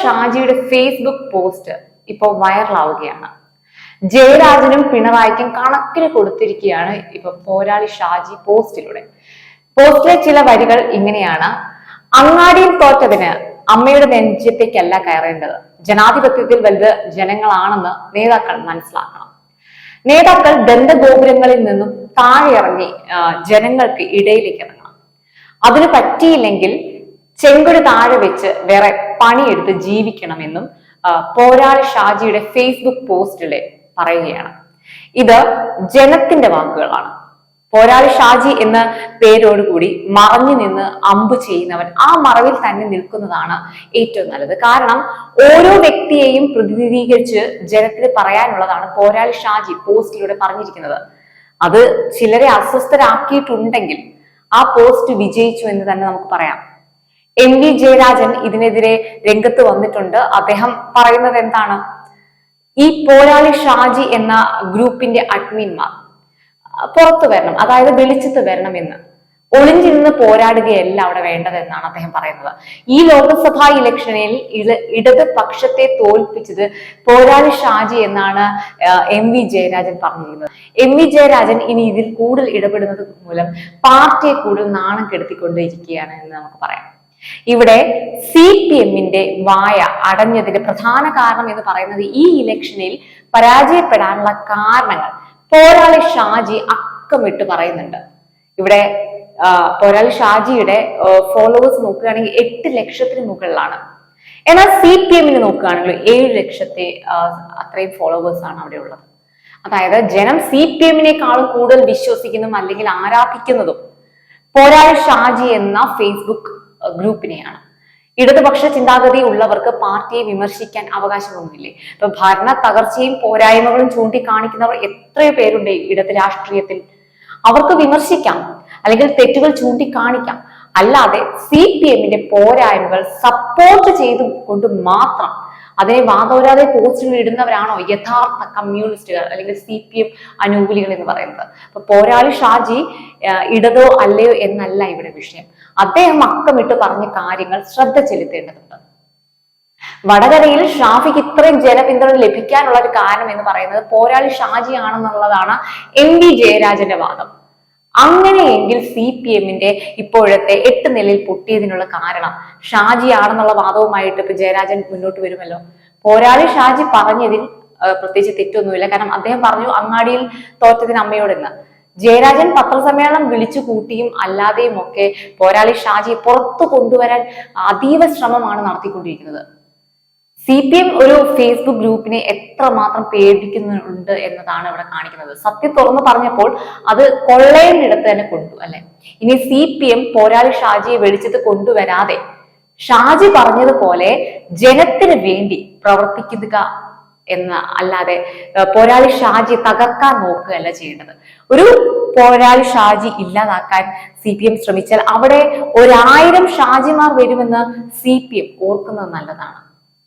ഷാജിയുടെ Facebook post ഇപ്പോൾ വൈറലാവുകയാണ്. ജയരാജനും പിണറായിക്കും കണക്കിന് കൊടുത്തിരിക്കുകയാണ് ഇപ്പൊ പോരാളി ഷാജി പോസ്റ്റിലൂടെ പോസ്റ്റിലെ ചില വരികൾ ഇങ്ങനെയാണ്. അങ്ങാടിയിൽ തോറ്റതിന് അമ്മയുടെ നെഞ്ചത്തേക്കല്ല കയറേണ്ടത്. ജനാധിപത്യത്തിൽ വലുത് ജനങ്ങളാണെന്ന് നേതാക്കൾ മനസ്സിലാക്കണം. നേതാക്കൾ ദന്തഗോപുരങ്ങളിൽ നിന്നും താഴെ ഇറങ്ങി ജനങ്ങൾക്ക് ഇടയിലേക്ക് ഇറങ്ങണം. അതിന് പറ്റിയില്ലെങ്കിൽ ചെങ്കൊടി താഴെ വെച്ച് വേറെ പണിയെടുത്ത് ജീവിക്കണമെന്നും പോരാളി ഷാജിയുടെ ഫേസ്ബുക്ക് പോസ്റ്റിൽ പറയുകയാണ്. ഇത് ജനത്തിന്റെ വാക്കുകളാണ്. പോരാളി ഷാജി എന്ന പേരോടുകൂടി മറഞ്ഞു നിന്ന് അമ്പ് ചെയ്യുന്നവൻ ആ മറവിൽ തന്നെ നിൽക്കുന്നതാണ് ഏറ്റവും നല്ലത്. കാരണം ഓരോ വ്യക്തിയെയും പ്രതിനിധീകരിച്ച് ജനത്തിന് പറയാനുള്ളതാണ് പോരാളി ഷാജി പോസ്റ്റിലൂടെ പറഞ്ഞിരിക്കുന്നത്. അത് ചിലരെ അസ്വസ്ഥരാക്കിയിട്ടുണ്ടെങ്കിൽ ആ പോസ്റ്റ് വിജയിച്ചു എന്ന് തന്നെ നമുക്ക് പറയാം. എം വി ജയരാജൻ ഇതിനെതിരെ രംഗത്ത് വന്നിട്ടുണ്ട്. അദ്ദേഹം പറയുന്നത് എന്താണ്? ഈ പോരാളി ഷാജി എന്ന ഗ്രൂപ്പിന്റെ അഡ്മിൻമാർ പുറത്തു വരണം അതായത് വെളിച്ചത്ത് വരണം എന്ന്. ഒളിഞ്ഞിരുന്ന് പോരാടുകയല്ല അവിടെ വേണ്ടതെന്നാണ് അദ്ദേഹം പറയുന്നത്. ഈ ലോക്സഭാ ഇലക്ഷനിൽ ഇടത് പക്ഷത്തെ തോൽപ്പിച്ചത് പോരാളി ഷാജി എന്നാണ് എം വി ജയരാജൻ പറഞ്ഞിരുന്നത്. എം വി ജയരാജൻ ഇനി ഇതിൽ കൂടുതൽ ഇടപെടുന്നത് മൂലം പാർട്ടിയെ കൂടുതൽ നാണം കെടുത്തിക്കൊണ്ടിരിക്കുകയാണ് എന്ന് നമുക്ക് പറയാം. ഇവിടെ സി പി എമ്മിന്റെ വായ അടഞ്ഞതിന്റെ പ്രധാന കാരണം എന്ന് പറയുന്നത് ഈ ഇലക്ഷനിൽ പരാജയപ്പെടാനുള്ള കാരണങ്ങൾ. പോരാളി ഷാജി അക്കമിട്ട് പറയുന്നുണ്ട്. ഇവിടെ പോരാളി ഷാജിയുടെ ഫോളോവേഴ്സ് നോക്കുകയാണെങ്കിൽ എട്ട് ലക്ഷത്തിന് മുകളിലാണ്. എന്നാൽ സി പി എമ്മിന് നോക്കുകയാണെങ്കിൽ ഏഴ് ലക്ഷത്തെ അത്രയും ഫോളോവേഴ്സ് ആണ് അവിടെ ഉള്ളത്. അതായത് ജനം സി പി എമ്മിനേക്കാളും കൂടുതൽ വിശ്വസിക്കുന്നതും അല്ലെങ്കിൽ ആരാധിക്കുന്നതും പോരാളി ഷാജി എന്ന ഫേസ്ബുക്ക് ഗ്രൂപ്പിനെയാണ്. ഇടതുപക്ഷ ചിന്താഗതി ഉള്ളവർക്ക് പാർട്ടിയെ വിമർശിക്കാൻ അവകാശമൊന്നുമില്ലേ? ഇപ്പൊ ഭരണ തകർച്ചയും പോരായ്മകളും ചൂണ്ടിക്കാണിക്കുന്നവർ എത്രയോ പേരുണ്ട് ഇടത് രാഷ്ട്രീയത്തിൽ. അവർക്ക് വിമർശിക്കാം അല്ലെങ്കിൽ തെറ്റുകൾ ചൂണ്ടിക്കാണിക്കാം. അല്ലാതെ സി പി എമ്മിന്റെ പോരായ്മകൾ സപ്പോർട്ട് ചെയ്തുകൊണ്ട് മാത്രം അതിനെ വാദോരാതെ പോസ്റ്റിൽ ഇടുന്നവരാണോ യഥാർത്ഥ കമ്മ്യൂണിസ്റ്റുകൾ അല്ലെങ്കിൽ സി പി എം അനുകൂലികൾ എന്ന് പറയുന്നത്? അപ്പൊ പോരാളി ഷാജി ഇടതോ അല്ലയോ എന്നല്ല ഇവിടെ വിഷയം. അദ്ദേഹം അക്കമിട്ട് പറഞ്ഞ കാര്യങ്ങൾ ശ്രദ്ധ ചെലുത്തേണ്ടതുണ്ട്. വടകരയിൽ ഷാഫിക്ക് ഇത്രയും ജനപിന്തുണ ലഭിക്കാനുള്ള ഒരു കാരണം എന്ന് പറയുന്നത് പോരാളി ഷാജി ആണെന്നുള്ളതാണ് എം വി ജയരാജന്റെ വാദം. അങ്ങനെയെങ്കിൽ സി പി എമ്മിന്റെ ഇപ്പോഴത്തെ എട്ട് നിലയിൽ പൊട്ടിയതിനുള്ള കാരണം ഷാജി ആണെന്നുള്ള വാദവുമായിട്ട് ഇപ്പൊ ജയരാജൻ മുന്നോട്ട് വരുമല്ലോ. പോരാളി ഷാജി പറഞ്ഞതിൽ പ്രത്യേകിച്ച് തെറ്റൊന്നുമില്ല. കാരണം അദ്ദേഹം പറഞ്ഞു അങ്ങാടിയിൽ തോറ്റതിന് അമ്മയോടെന്ന്. ജയരാജൻ പത്രസമ്മേളനം വിളിച്ചു കൂട്ടിയും അല്ലാതെയും ഒക്കെ പോരാളി ഷാജി പുറത്തു കൊണ്ടുവരാൻ അതീവ ശ്രമമാണ് നടത്തിക്കൊണ്ടിരിക്കുന്നത്. സി പി എം ഒരു ഫേസ്ബുക്ക് ഗ്രൂപ്പിനെ എത്രമാത്രം പേടിക്കുന്നുണ്ട് എന്നതാണ് ഇവിടെ കാണിക്കുന്നത്. സത്യം തുറന്നു പറഞ്ഞപ്പോൾ അത് കൊള്ളേണ്ടിടത്ത് തന്നെ കൊണ്ടു അല്ലെ? ഇനി സി പി എം പോരാളി ഷാജിയെ വെളിച്ചത്ത് കൊണ്ടുവരാതെ ഷാജി പറഞ്ഞതുപോലെ ജനത്തിന് വേണ്ടി പ്രവർത്തിക്കുക എന്ന അല്ലാതെ പോരാളി ഷാജി തകർക്കാൻ നോക്കുകയല്ല ചെയ്യേണ്ടത്. ഒരു പോരാളി ഷാജി ഇല്ലാതാക്കാൻ സി പി എം ശ്രമിച്ചാൽ അവിടെ ഒരായിരം ഷാജിമാർ വരുമെന്ന് സി പി എം ഓർക്കുന്നത് നല്ലതാണ്.